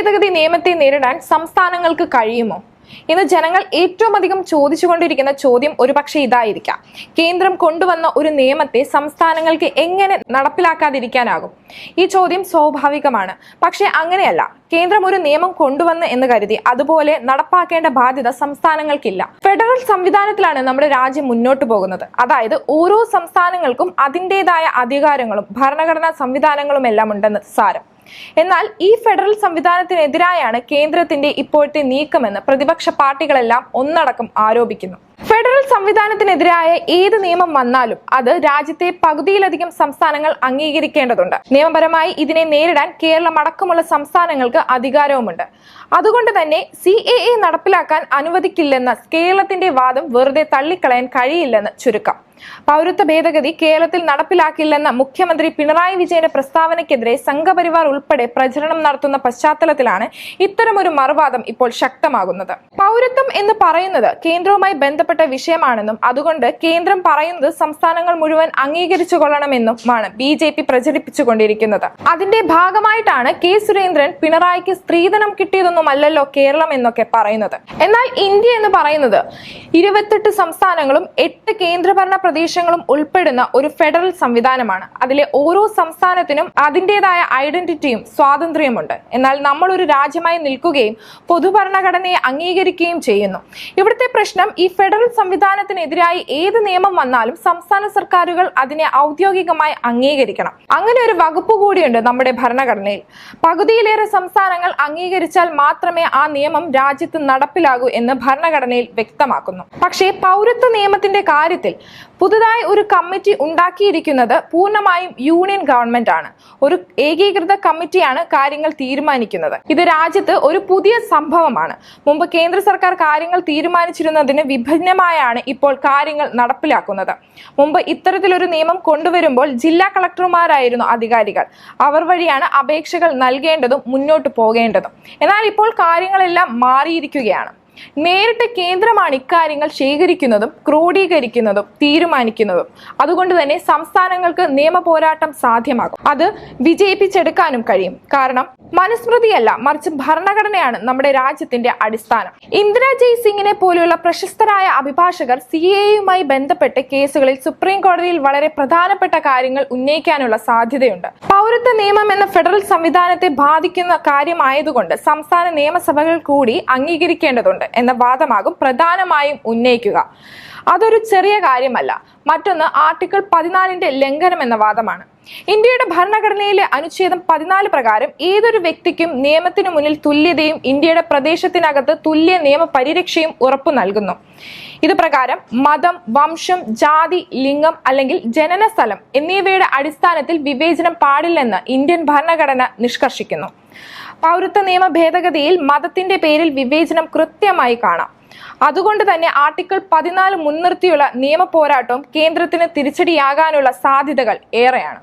ഭേദഗതി നിയമത്തെ നേരിടാൻ സംസ്ഥാനങ്ങൾക്ക് കഴിയുമോ? ഇന്ന് ജനങ്ങൾ ഏറ്റവും അധികം ചോദിച്ചുകൊണ്ടിരിക്കുന്ന ചോദ്യം ഒരുപക്ഷെ ഇതായിരിക്കാം. കേന്ദ്രം കൊണ്ടുവന്ന ഒരു നിയമത്തെ സംസ്ഥാനങ്ങൾക്ക് എങ്ങനെ നടപ്പിലാക്കാതിരിക്കാനാകും? ഈ ചോദ്യം സ്വാഭാവികമാണ്. പക്ഷേ അങ്ങനെയല്ല. കേന്ദ്രം ഒരു നിയമം കൊണ്ടുവന്ന് എന്ന് കരുതി അതുപോലെ നടപ്പാക്കേണ്ട ബാധ്യത സംസ്ഥാനങ്ങൾക്കില്ല. ഫെഡറൽ സംവിധാനത്തിലാണ് നമ്മുടെ രാജ്യം മുന്നോട്ട് പോകുന്നത്. അതായത് ഓരോ സംസ്ഥാനങ്ങൾക്കും അതിന്റെതായ അധികാരങ്ങളും ഭരണഘടനാ സംവിധാനങ്ങളും എല്ലാം ഉണ്ടെന്ന് സാരം. എന്നാൽ ഈ ഫെഡറൽ സംവിധാനത്തിനെതിരായാണ് കേന്ദ്രത്തിന്റെ ഇപ്പോഴത്തെ നീക്കമെന്ന് പ്രതിപക്ഷ പാർട്ടികളെല്ലാം ഒന്നടക്കം ആരോപിക്കുന്നു. ഫെഡറൽ സംവിധാനത്തിനെതിരായ ഏത് നിയമം വന്നാലും അത് രാജ്യത്തെ പകുതിയിലധികം സംസ്ഥാനങ്ങൾ അംഗീകരിക്കേണ്ടതുണ്ട്. നിയമപരമായി ഇതിനെ നേരിടാൻ കേരളം അടക്കമുള്ള സംസ്ഥാനങ്ങൾക്ക് അധികാരവുമുണ്ട്. അതുകൊണ്ട് തന്നെ സി എ എ നടപ്പിലാക്കാൻ അനുവദിക്കില്ലെന്ന കേരളത്തിന്റെ വാദം വെറുതെ തള്ളിക്കളയാൻ കഴിയില്ലെന്ന് ചുരുക്കം. പൗരത്വ ഭേദഗതി കേരളത്തിൽ നടപ്പിലാക്കില്ലെന്ന മുഖ്യമന്ത്രി പിണറായി വിജയന്റെ പ്രസ്താവനയ്ക്കെതിരെ സംഘപരിവാർ ഉൾപ്പെടെ പ്രചരണം നടത്തുന്ന പശ്ചാത്തലത്തിലാണ് ഇത്തരമൊരു മറുവാദം ഇപ്പോൾ ശക്തമാകുന്നത്. പൗരത്വം എന്ന് പറയുന്നത് കേന്ദ്രവുമായി ബന്ധപ്പെട്ട വിഷയമാണെന്നും അതുകൊണ്ട് കേന്ദ്രം പറയുന്നത് സംസ്ഥാനങ്ങൾ മുഴുവൻ അംഗീകരിച്ചു കൊള്ളണമെന്നുമാണ് ബി ജെ പി പ്രചരിപ്പിച്ചുകൊണ്ടിരിക്കുന്നത്. അതിന്റെ ഭാഗമായിട്ടാണ് കെ സുരേന്ദ്രൻ പിണറായിക്ക് സ്ത്രീധനം കിട്ടിയതൊന്നുമല്ലല്ലോ കേരളം എന്നൊക്കെ പറയുന്നത്. എന്നാൽ ഇന്ത്യ എന്ന് പറയുന്നത് ഇരുപത്തെട്ട് സംസ്ഥാനങ്ങളും എട്ട് കേന്ദ്രഭരണ പ്രദേശങ്ങളും ഉൾപ്പെടുന്ന ഒരു ഫെഡറൽ സംവിധാനമാണ്. അതിലെ ഓരോ സംസ്ഥാനത്തിനും അതിന്റെതായ ഐഡന്റിറ്റിയും സ്വാതന്ത്ര്യമുണ്ട് എന്നാൽ നമ്മൾ ഒരു രാജ്യമായി നിൽക്കുകയും പൊതുഭരണഘടനയെ അംഗീകരിക്കുകയും ചെയ്യുന്നു. ഇവിടുത്തെ പ്രശ്നം ഈ ഫെഡറൽ സംവിധാനത്തിനെതിരായി ഏത് നിയമം വന്നാലും സംസ്ഥാന സർക്കാരുകൾ അതിനെ ഔദ്യോഗികമായി അംഗീകരിക്കണം. അങ്ങനെ ഒരു വകുപ്പ് കൂടിയുണ്ട് നമ്മുടെ ഭരണഘടനയിൽ. പകുതിയിലേറെ സംസ്ഥാനങ്ങൾ അംഗീകരിച്ചാൽ മാത്രമേ ആ നിയമം രാജ്യത്ത് നടപ്പിലാകൂ എന്ന് ഭരണഘടനയിൽ വ്യക്തമാക്കുന്നു. പക്ഷേ പൗരത്വ നിയമത്തിന്റെ കാര്യത്തിൽ പുതുതായി ഒരു കമ്മിറ്റി ഉണ്ടാക്കിയിരിക്കുന്നത് പൂർണമായും യൂണിയൻ ഗവൺമെന്റ് ആണ്. ഒരു ഏകീകൃത കമ്മിറ്റിയാണ് കാര്യങ്ങൾ തീരുമാനിക്കുന്നത്. ഇത് രാജ്യത്ത് ഒരു പുതിയ സംഭവമാണ്. മുമ്പ് കേന്ദ്ര സർക്കാർ കാര്യങ്ങൾ തീരുമാനിച്ചിരുന്നതിന് വിഭിന്നമായാണ് ഇപ്പോൾ കാര്യങ്ങൾ നടപ്പിലാക്കുന്നത്. മുമ്പ് ഇത്തരത്തിലൊരു നിയമം കൊണ്ടുവരുമ്പോൾ ജില്ലാ കളക്ടർമാരായിരുന്നു അധികാരികൾ. അവർ വഴിയാണ് അപേക്ഷകൾ നൽകേണ്ടതും മുന്നോട്ട് പോകേണ്ടതും. എന്നാൽ ഇപ്പോൾ കാര്യങ്ങളെല്ലാം മാറിയിരിക്കുകയാണ്. നേരിട്ട് കേന്ദ്രമാണ് ഇക്കാര്യങ്ങൾ ശേഖരിക്കുന്നതും ക്രോഡീകരിക്കുന്നതും തീരുമാനിക്കുന്നതും. അതുകൊണ്ട് തന്നെ സംസ്ഥാനങ്ങൾക്ക് നിയമ പോരാട്ടം സാധ്യമാകും. അത് വിജയിപ്പിച്ചെടുക്കാനും കഴിയും. കാരണം മനുസ്മൃതിയല്ല മറിച്ച് ഭരണഘടനയാണ് നമ്മുടെ രാജ്യത്തിന്റെ അടിസ്ഥാനം. ഇന്ദിരാ ജയ്സിംഗിനെ പോലെയുള്ള പ്രശസ്തരായ അഭിഭാഷകർ സി എയുമായി ബന്ധപ്പെട്ട് കേസുകളിൽ സുപ്രീം കോടതിയിൽ വളരെ പ്രധാനപ്പെട്ട കാര്യങ്ങൾ ഉന്നയിക്കാനുള്ള സാധ്യതയുണ്ട്. പൗരത്വ നിയമം എന്ന ഫെഡറൽ സംവിധാനത്തെ ബാധിക്കുന്ന കാര്യമായതുകൊണ്ട് സംസ്ഥാന നിയമസഭകൾ കൂടി അംഗീകരിക്കേണ്ടതുണ്ട്. എന്ന വാദമാകും പ്രധാനമായും ഉന്നയിക്കുക. അതൊരു ചെറിയ കാര്യമല്ല. മറ്റൊന്ന് ആർട്ടിക്കിൾ പതിനാലിന്റെ ലംഘനം എന്ന വാദമാണ്. ഇന്ത്യയുടെ ഭരണഘടനയിലെ അനുച്ഛേദം പതിനാല് പ്രകാരം ഏതൊരു വ്യക്തിക്കും നിയമത്തിനു മുന്നിൽ തുല്യതയും ഇന്ത്യയുടെ പ്രദേശത്തിനകത്ത് തുല്യ നിയമ പരിരക്ഷയും ഉറപ്പു നൽകുന്നു. ഇത് പ്രകാരം മതം വംശം ജാതി ലിംഗം അല്ലെങ്കിൽ ജനന സ്ഥലം എന്നിവയുടെ അടിസ്ഥാനത്തിൽ വിവേചനം പാടില്ലെന്ന് ഇന്ത്യൻ ഭരണഘടന നിഷ്കർഷിക്കുന്നു. പൗരത്വ നിയമ ഭേദഗതിയിൽ മതത്തിന്റെ പേരിൽ വിവേചനം കൃത്യമായി കാണാം. അതുകൊണ്ട് തന്നെ ആർട്ടിക്കിൾ പതിനാല് മുൻനിർത്തിയുള്ള നിയമ പോരാട്ടവും കേന്ദ്രത്തിന് തിരിച്ചടിയാകാനുള്ള സാധ്യതകൾ ഏറെയാണ്.